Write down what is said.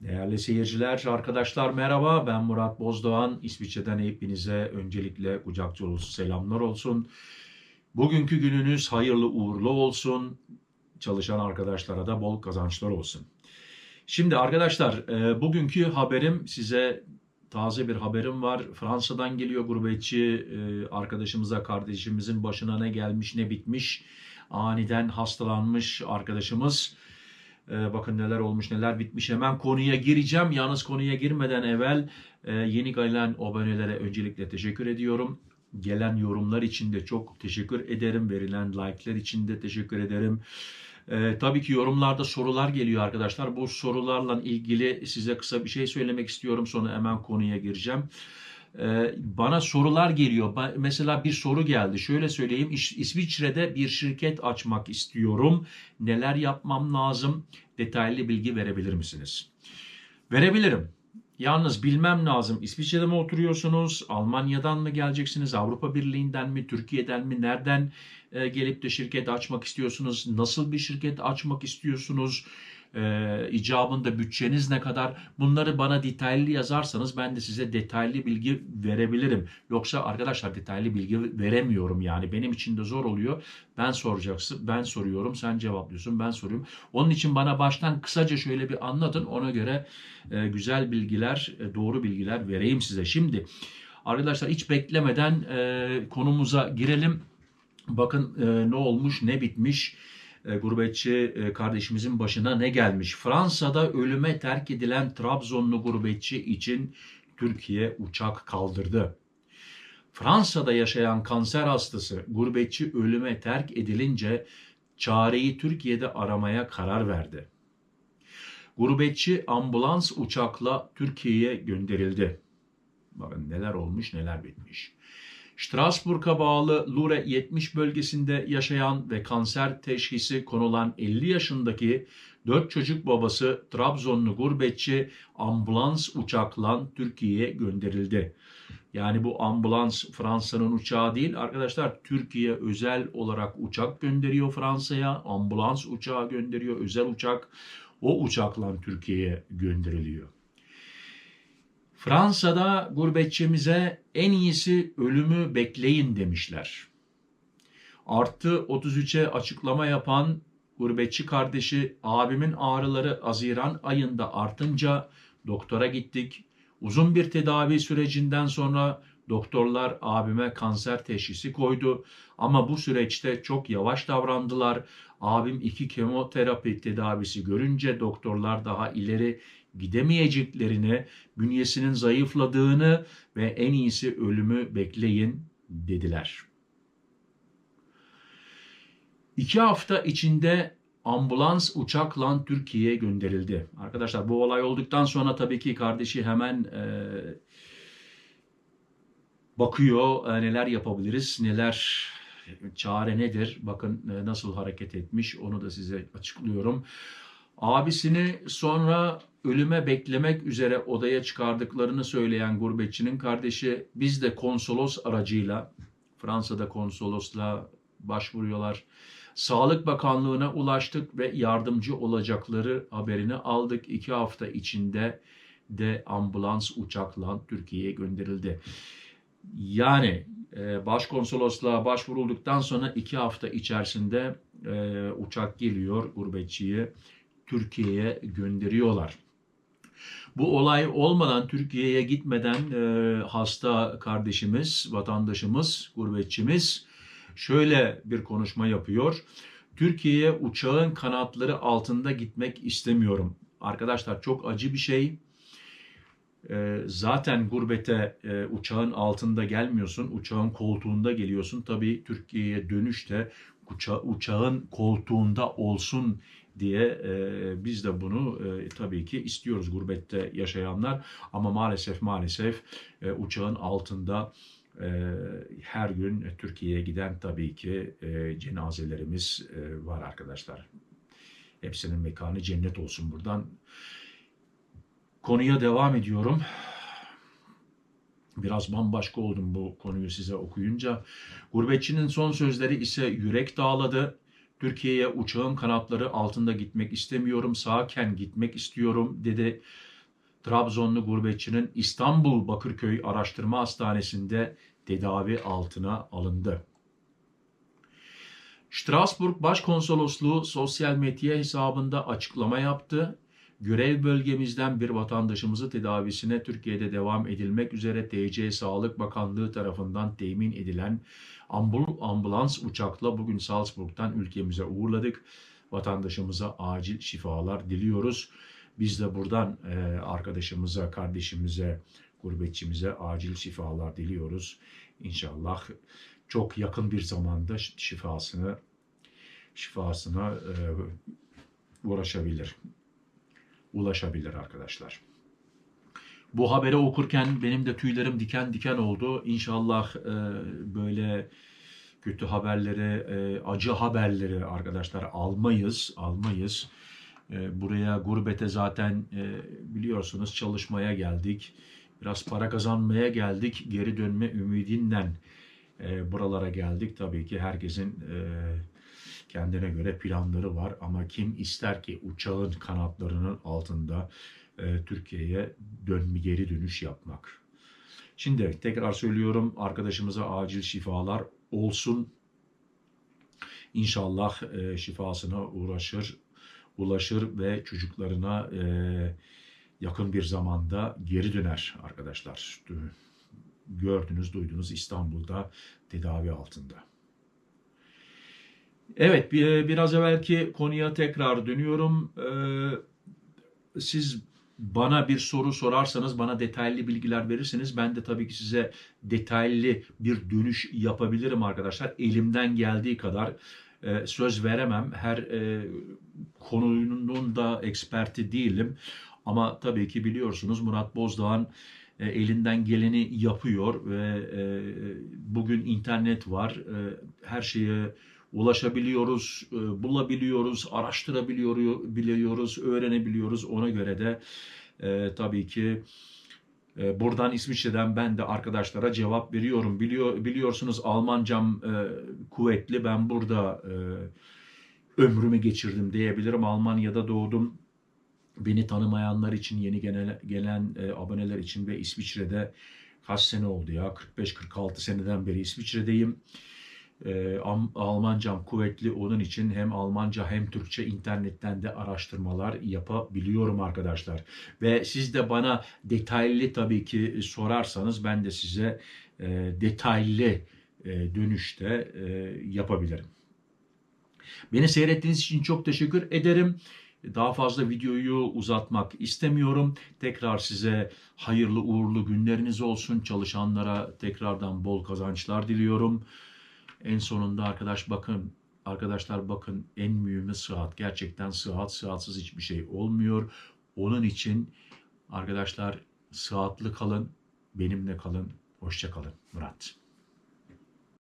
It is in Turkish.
Değerli seyirciler, arkadaşlar merhaba. Ben Murat Bozdoğan. İsviçre'den hepinize öncelikle kucak dolusu selamlar olsun. Bugünkü gününüz hayırlı uğurlu olsun. Çalışan arkadaşlara da bol kazançlar olsun. Şimdi arkadaşlar, e, bugünkü haberim size taze bir haberim var. Fransa'dan geliyor gurbetçi e, arkadaşımıza, kardeşimizin başına ne gelmiş ne bitmiş. Aniden hastalanmış arkadaşımız. Ee, bakın neler olmuş neler bitmiş. Hemen konuya gireceğim. Yalnız konuya girmeden evvel e, yeni gelen abonelere öncelikle teşekkür ediyorum. Gelen yorumlar için de çok teşekkür ederim. Verilen like'lar için de teşekkür ederim. Ee, tabii ki yorumlarda sorular geliyor arkadaşlar. Bu sorularla ilgili size kısa bir şey söylemek istiyorum. Sonra hemen konuya gireceğim. Ee, bana sorular geliyor. Mesela bir soru geldi. Şöyle söyleyeyim. İsviçre'de bir şirket açmak istiyorum. Neler yapmam lazım? Detaylı bilgi verebilir misiniz? Verebilirim. Yalnız bilmem lazım. İsviçre'de mi oturuyorsunuz? Almanya'dan mı geleceksiniz? Avrupa Birliği'nden mi? Türkiye'den mi? Nereden e, gelip de şirket açmak istiyorsunuz? Nasıl bir şirket açmak istiyorsunuz? E, icabında bütçeniz ne kadar? Bunları bana detaylı yazarsanız ben de size detaylı bilgi verebilirim. Yoksa arkadaşlar detaylı bilgi veremiyorum yani. Benim için de zor oluyor. Ben soracaksın, ben soruyorum, sen cevaplıyorsun, ben soruyorum. Onun için bana baştan kısaca şöyle bir anlatın. Ona göre e, güzel bilgiler, e, doğru bilgiler vereyim size. Şimdi arkadaşlar hiç beklemeden e, konumuza girelim. Bakın e, ne olmuş, ne bitmiş. E, gurbetçi e, kardeşimizin başına ne gelmiş? Fransa'da ölüme terk edilen Trabzonlu gurbetçi için Türkiye uçak kaldırdı. Fransa'da yaşayan kanser hastası gurbetçi ölüme terk edilince çareyi Türkiye'de aramaya karar verdi. Gurbetçi ambulans uçakla Türkiye'ye gönderildi. Bakın neler olmuş neler bitmiş. Strasbourg'a bağlı Lure 70 bölgesinde yaşayan ve kanser teşhisi konulan 50 yaşındaki 4 çocuk babası Trabzonlu gurbetçi ambulans uçakla Türkiye'ye gönderildi. Yani bu ambulans Fransa'nın uçağı değil arkadaşlar Türkiye özel olarak uçak gönderiyor Fransa'ya ambulans uçağı gönderiyor özel uçak o uçakla Türkiye'ye gönderiliyor. Fransa'da gurbetçimize en iyisi ölümü bekleyin demişler. Artı 33'e açıklama yapan gurbetçi kardeşi abimin ağrıları Haziran ayında artınca doktora gittik. Uzun bir tedavi sürecinden sonra doktorlar abime kanser teşhisi koydu. Ama bu süreçte çok yavaş davrandılar. Abim iki kemoterapi tedavisi görünce doktorlar daha ileri gidemeyeceklerini, bünyesinin zayıfladığını ve en iyisi ölümü bekleyin dediler. İki hafta içinde ambulans uçakla Türkiye'ye gönderildi. Arkadaşlar bu olay olduktan sonra tabii ki kardeşi hemen e, bakıyor e, neler yapabiliriz, neler çare nedir, bakın e, nasıl hareket etmiş onu da size açıklıyorum. Abisini sonra ölüme beklemek üzere odaya çıkardıklarını söyleyen gurbetçinin kardeşi biz de konsolos aracıyla Fransa'da konsolosla başvuruyorlar. Sağlık Bakanlığı'na ulaştık ve yardımcı olacakları haberini aldık. İki hafta içinde de ambulans uçakla Türkiye'ye gönderildi. Yani e, başkonsolosluğa başvurulduktan sonra iki hafta içerisinde e, uçak geliyor gurbetçiyi Türkiye'ye gönderiyorlar. Bu olay olmadan Türkiye'ye gitmeden e, hasta kardeşimiz, vatandaşımız, gurbetçimiz şöyle bir konuşma yapıyor. Türkiye'ye uçağın kanatları altında gitmek istemiyorum. Arkadaşlar çok acı bir şey. E, zaten gurbete e, uçağın altında gelmiyorsun, uçağın koltuğunda geliyorsun. Tabii Türkiye'ye dönüşte uça, uçağın koltuğunda olsun diye e, biz de bunu e, tabii ki istiyoruz gurbette yaşayanlar. Ama maalesef maalesef e, uçağın altında e, her gün Türkiye'ye giden tabii ki e, cenazelerimiz e, var arkadaşlar. Hepsinin mekanı cennet olsun buradan. Konuya devam ediyorum. Biraz bambaşka oldum bu konuyu size okuyunca. Gurbetçinin son sözleri ise yürek dağladı. Türkiye'ye uçağın kanatları altında gitmek istemiyorum, sağken gitmek istiyorum dedi. Trabzonlu gurbetçinin İstanbul Bakırköy Araştırma Hastanesi'nde tedavi altına alındı. Strasbourg Başkonsolosluğu sosyal medya hesabında açıklama yaptı. Görev bölgemizden bir vatandaşımızı tedavisine Türkiye'de devam edilmek üzere TC Sağlık Bakanlığı tarafından temin edilen ambul- ambulans uçakla bugün Salzburg'dan ülkemize uğurladık. Vatandaşımıza acil şifalar diliyoruz. Biz de buradan e, arkadaşımıza, kardeşimize, gurbetçimize acil şifalar diliyoruz. İnşallah çok yakın bir zamanda şifasını şifasına e, uğraşabilir. Ulaşabilir arkadaşlar. Bu haberi okurken benim de tüylerim diken diken oldu. İnşallah e, böyle kötü haberleri, e, acı haberleri arkadaşlar almayız, almayız. E, buraya gurbete zaten e, biliyorsunuz çalışmaya geldik. Biraz para kazanmaya geldik. Geri dönme ümidinden e, buralara geldik. Tabii ki herkesin e, kendine göre planları var ama kim ister ki uçağın kanatlarının altında e, Türkiye'ye dönme geri dönüş yapmak. Şimdi tekrar söylüyorum arkadaşımıza acil şifalar olsun. İnşallah e, şifasına uğraşır, ulaşır ve çocuklarına e, yakın bir zamanda geri döner arkadaşlar. Gördünüz, duydunuz İstanbul'da tedavi altında. Evet, biraz evvelki konuya tekrar dönüyorum. Ee, siz bana bir soru sorarsanız, bana detaylı bilgiler verirseniz ben de tabii ki size detaylı bir dönüş yapabilirim arkadaşlar. Elimden geldiği kadar e, söz veremem. Her e, konunun da eksperti değilim. Ama tabii ki biliyorsunuz Murat Bozdağ'ın e, elinden geleni yapıyor ve bugün internet var. Her şeye ulaşabiliyoruz, e, bulabiliyoruz, araştırabiliyoruz, öğrenebiliyoruz. Ona göre de e, tabii ki e, buradan İsviçre'den ben de arkadaşlara cevap veriyorum. Biliyor, biliyorsunuz Almancam e, kuvvetli. Ben burada e, ömrümü geçirdim diyebilirim. Almanya'da doğdum. Beni tanımayanlar için, yeni gelen, gelen e, aboneler için ve İsviçre'de kaç sene oldu ya? 45-46 seneden beri İsviçre'deyim e, Almancam kuvvetli onun için hem Almanca hem Türkçe internetten de araştırmalar yapabiliyorum arkadaşlar. Ve siz de bana detaylı tabii ki sorarsanız ben de size e, detaylı e, dönüşte e, yapabilirim. Beni seyrettiğiniz için çok teşekkür ederim. Daha fazla videoyu uzatmak istemiyorum. Tekrar size hayırlı uğurlu günleriniz olsun. Çalışanlara tekrardan bol kazançlar diliyorum. En sonunda arkadaş bakın arkadaşlar bakın en mühimi sıhhat. Gerçekten sıhhat sıhhatsız hiçbir şey olmuyor. Onun için arkadaşlar sıhhatli kalın, benimle kalın, hoşça kalın. Murat.